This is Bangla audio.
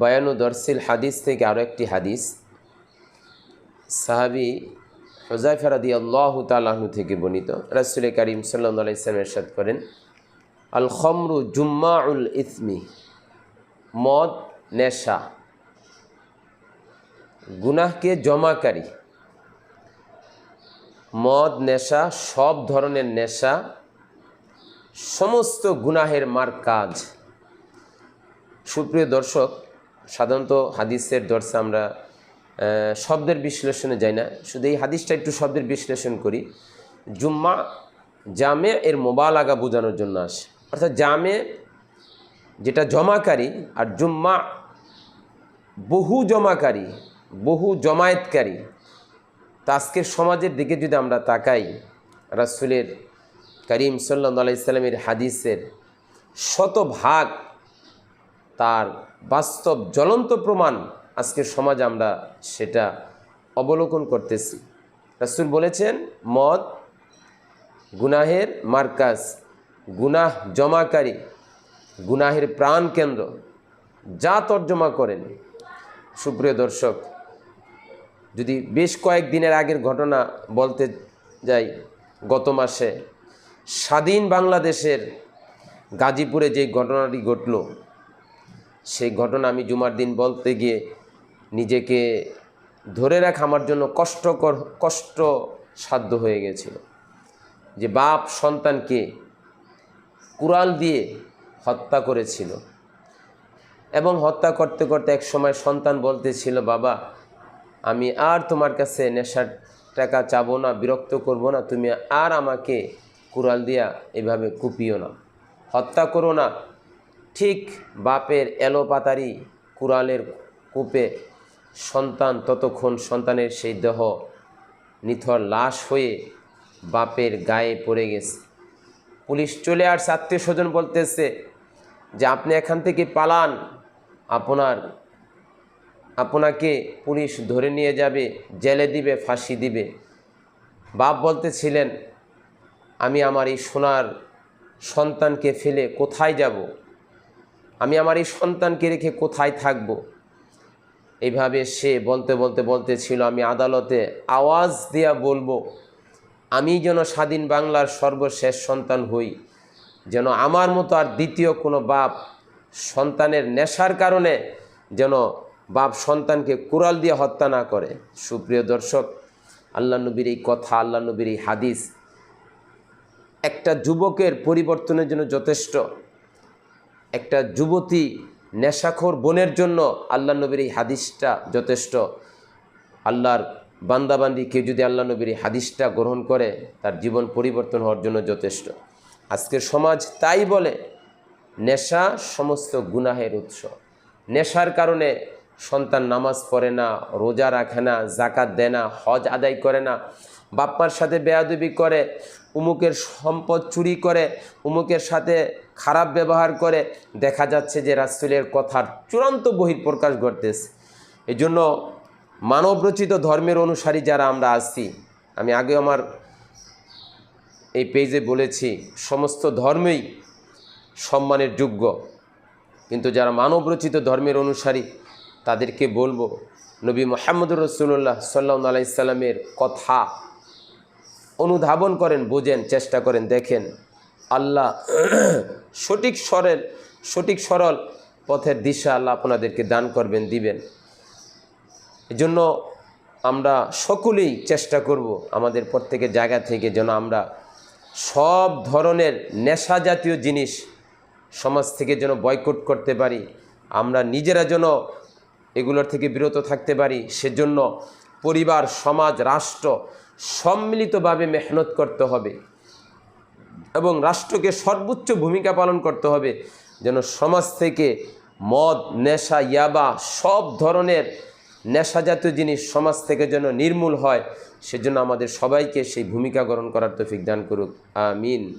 বয়ানু দরসিল হাদিস থেকে আরও একটি হাদিস। সাহাবি হজাইফারাদি আল্লাহ তালাহু থেকে বর্ণিত। রাসুল করিম সাল্লা ইসলাম এরশাদ করেন, আল খমরু জুম্মা উল ইসমি, মদ, নেশা, গুনাহকে জমাকারী, মদ, নেশা, সব ধরনের নেশা, সমস্ত গুনাহের মার কাজ। সুপ্রিয় দর্শক সাধারণত হাদিসের দর্শে আমরা শব্দের বিশ্লেষণে যাই না। শুধু এই হাদিসটা একটু শব্দের বিশ্লেষণ করি। জুম্মা জামে এর মোবালাগা বোঝানোর জন্য আসে। অর্থাৎ জামে যেটা জমাকারী আর জুম্মা বহু জমাকারী, বহু জমায়েতকারী। তা আজকের সমাজের দিকে যদি আমরা তাকাই, রাসুলের করিম সাল্লা ইসলামের হাদিসের শতভাগ তার বাস্তব জ্বলন্ত প্রমাণ আজকের সমাজ আমরা সেটা অবলোকন করতেছি। রাসুল বলেছেন, মদ গুনাহের মার্কাজ, গুনাহ জমাকারী, গুনাহের প্রাণ কেন্দ্র, যা তর্জমা করেন। সুপ্রিয় দর্শক, যদি বেশ কয়েক দিনের আগের ঘটনা বলতে যাই, গত মাসে স্বাধীন বাংলাদেশের গাজীপুরে যে ঘটনাটি ঘটল সেই ঘটনা আমি জুমার দিন বলতে গিয়ে নিজেকে ধরে রাখা আমার জন্য কষ্টকর কষ্ট সাধ্য হয়ে গেছিল। যে বাপ সন্তানকে কুড়াল দিয়ে হত্যা করেছিল এবং হত্যা করতে করতে এক সময় সন্তান বলতেছিল, বাবা, আমি আর তোমার কাছে নেশার টাকা চাবো না, বিরক্ত করব না, তুমি আর আমাকে কুড়াল দিয়া এভাবে কুপিও না। হত্যা করো না ঠিক বাপের এলোপাতারি কুড়ালের কূপে সন্তান ততক্ষণ সন্তানের সেই দেহ নিথর লাশ হয়ে বাপের গায়ে পড়ে গেছে। পুলিশ চলে আসছে আত্মীয় স্বজন বলতেছে যে, আপনি এখান থেকে পালান। আপনার, আপনাকে পুলিশ ধরে নিয়ে যাবে, জেলে দিবে, ফাঁসি দিবে। বাপ বলতেছিলেন, আমি আমার এই সোনার সন্তানকে ফেলে কোথায় যাব? আমি আমার এই সন্তানকে রেখে কোথায় থাকব? এইভাবে সে বলতে বলতে বলতেছিল আমি আদালতে আওয়াজ দিয়া বলব, আমি যেন স্বাধীন বাংলার সর্বশেষ সন্তান হই, যেন আমার মতো আর দ্বিতীয় কোনো বাপ সন্তানের নেশার কারণে যেন বাপ সন্তানকে কুড়াল দিয়ে হত্যা না করে। সুপ্রিয় দর্শক, আল্লাহ নবীর এই কথা, আল্লাহ নবীর এই হাদিস একটা যুবকের পরিবর্তনের জন্য যথেষ্ট। একটা যুবতী নেশাখোর বোনের জন্য আল্লাহ নবীর এই হাদিসটা যথেষ্ট। আল্লাহর বান্দাবান্দি কেউ যদি আল্লাহ নবীর এই হাদিসটা গ্রহণ করে, তার জীবন পরিবর্তন হওয়ার জন্য যথেষ্ট। আজকের সমাজ তাই বলে, নেশা সমস্ত গুনাহের উৎস। নেশার কারণে সন্তান নামাজ পড়ে না, রোজা রাখে না জাকাত দেয় না, হজ আদায় করে না। বাপ্পার সাথে বেয়াদবি করে, উমুকের সম্পদ চুরি করে, উমুকের সাথে খারাপ ব্যবহার করে, দেখা যাচ্ছে যে রাসুলের কথার চূড়ান্ত বহিঃপ্রকাশ ঘটতেছে। এই জন্য মানবরচিত ধর্মের অনুসারী যারা আমরা আছি, আমি আগে আমার এই পেজে বলেছি, সমস্ত ধর্মেই সম্মানের যোগ্য। কিন্তু যারা মানবরচিত ধর্মের অনুসারী, তাদেরকে বলব, নবী মোহাম্মদুর রসুল্লাহ সাল্লাহ আলাইসাল্লামের কথা অনুধাবন করেন, বোঝেন, চেষ্টা করেন, দেখেন। আল্লাহ সঠিক সরল সঠিক সরল পথের দিশা আল্লাহ আপনাদেরকে দান করবেন, দিবেন। এজন্য আমরা সকলেই চেষ্টা করব আমাদের প্রত্যেকের জায়গা থেকে যেন আমরা সব ধরনের নেশা জাতীয় জিনিস সমাজ থেকে যেন বয়কট করতে পারি। আমরা নিজেরা যেন এগুলোর থেকে বিরত থাকতে পারি। সেজন্য পরিবার, সমাজ, রাষ্ট্র সম্মিলিতভাবে মেহনত করতে হবে এবং রাষ্ট্রকে সর্বোচ্চ ভূমিকা পালন করতে হবে যেন সমাজ থেকে মদ, নেশা, ইয়াবা সব ধরনের নেশাজাতীয় জিনিস সমাজ থেকে যেন নির্মূল হয়, সেজন্য আমাদের সবাইকে সেই ভূমিকা গ্রহণ করার তৌফিক দান করুক। আমিন।